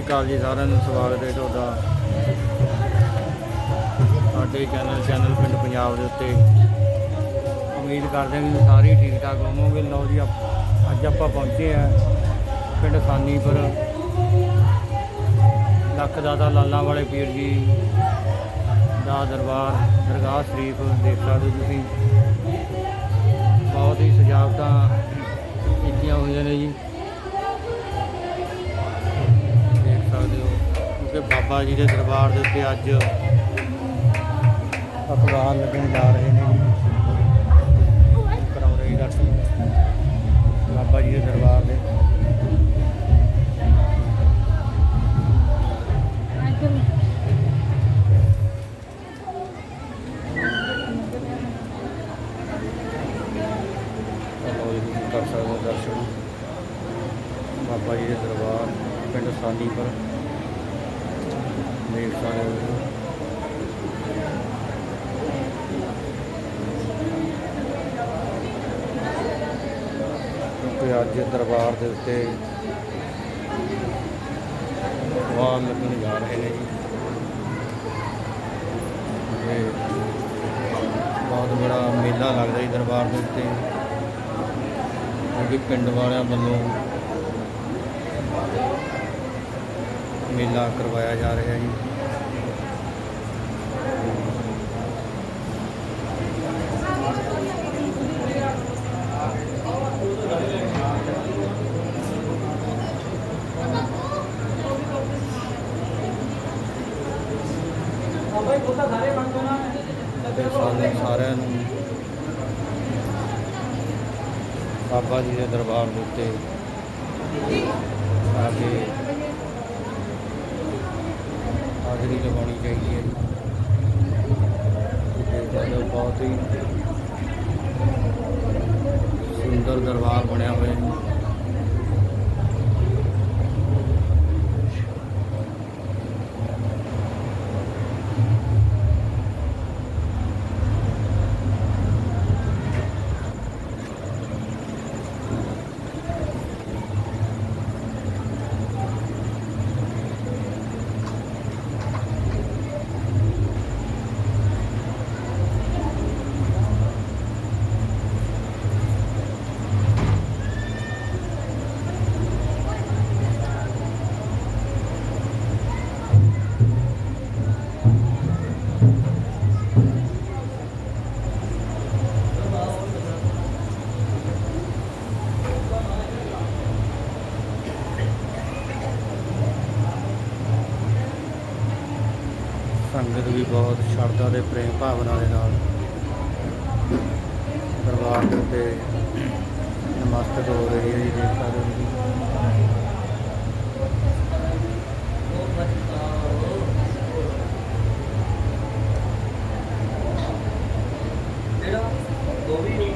ਸ਼੍ਰੀ ਅਕਾਲ ਜੀ ਸਾਰਿਆਂ ਨੂੰ, ਸਵਾਗਤ ਹੈ ਤੁਹਾਡਾ। ਸਾਡੇ ਚੈਨਲ ਚੈਨਲ ਪਿੰਡ ਪੰਜਾਬ ਦੇ ਉੱਤੇ। ਉਮੀਦ ਕਰਦੇ ਹਾਂ ਕਿ ਸਾਰੇ ਹੀ ਠੀਕ ਠਾਕ ਹੋਵੋਗੇ। ਲਓ ਜੀ, ਆਪ- ਅੱਜ ਆਪਾਂ ਪਹੁੰਚੇ ਆ ਪਿੰਡ ਖਾਨੀਪੁਰ ਲੱਖ ਦਾਦਾ ਲਾਲਾਂ ਵਾਲੇ ਪੀਰ ਜੀ ਦਾ ਦਰਬਾਰ, ਦਰਗਾਹ ਸ਼ਰੀਫ, ਦੇਖ ਸਕਦੇ ਹੋ ਤੁਸੀਂ। ਬਹੁਤ ਹੀ ਸਜਾਵਟਾਂ ਕੀਤੀਆਂ ਹੋਈਆਂ ਨੇ ਜੀ। ਬਾਬਾ ਜੀ ਦੇ ਦਰਬਾਰ ਦੇ ਉੱਤੇ ਅੱਜ ਅਖਬਾਰ ਲੱਗਣ ਜਾ ਰਹੇ ਨੇ ਜੀ। ਕਰਾਉਂਦੇ ਦਰਸ਼ਨ। ਬਾਬਾ ਜੀ ਦੇ ਦਰਬਾਰ ਦੇ। ਕਰ ਸਕਦੇ ਹੋ ਦਰਸ਼ਨ। ਬਾਬਾ ਜੀ ਦੇ ਦਰਬਾਰ, ਪਿੰਡ ਸਾਨੀਪੁਰ। ਦੇਖ ਸਕਦੇ ਕਿਉਂਕਿ ਅੱਜ ਦਰਬਾਰ ਦੇ ਉੱਤੇ ਵਾਰ ਲੱਗਣ ਜਾ ਰਹੇ ਨੇ ਜੀ। ਤੇ ਬਹੁਤ ਬੜਾ ਮੇਲਾ ਲੱਗਦਾ ਜੀ ਦਰਬਾਰ ਦੇ ਉੱਤੇ। ਕਿਉਂਕਿ ਪਿੰਡ ਵਾਲਿਆਂ ਵੱਲੋਂ ਮੇਲਾ ਕਰਵਾਇਆ ਜਾ ਰਿਹਾ ਜੀ ਤੇ ਸਾਨੂੰ ਸਾਰਿਆਂ ਨੂੰ ਬਾਬਾ ਜੀ ਦੇ ਦਰਬਾਰ ਦੇ ਉੱਤੇ ਆ ਕੇ ਹਾਜ਼ਰੀ ਲਗਾਉਣੀ ਚਾਹੀਦੀ ਹੈ ਜੀ। ਬਹੁਤ ਹੀ ਸੁੰਦਰ ਦਰਬਾਰ ਬਣਿਆ ਹੋਇਆ ਜੀ। ਸੰਗਤ ਵੀ ਬਹੁਤ ਸ਼ਰਧਾ ਦੇ ਪ੍ਰੇਮ ਭਾਵਨਾ ਦੇ ਨਾਲ ਦਰਬਾਰ ਦੇ ਉੱਤੇ ਨਮਸਤਕ ਹੋ ਰਹੀ ਹੈ ਜੀ ਦੇਖ ਸਕਦੇ ਹੋ ਤੁਸੀਂ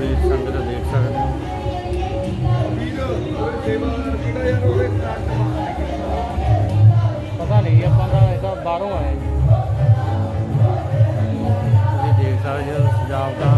ਸੰਗਤ ਦੇਖ ਸਕਦੇ ਪਤਾ ਨਹੀਂ ਆਪਾਂ ਤਾਂ ਇਹਦਾ ਬਾਹਰੋਂ ਆਏ ਜੀ। ਤੁਸੀਂ ਦੇਖ ਸਕਦੇ ਹੋ ਸਜਾਵਟਾਂ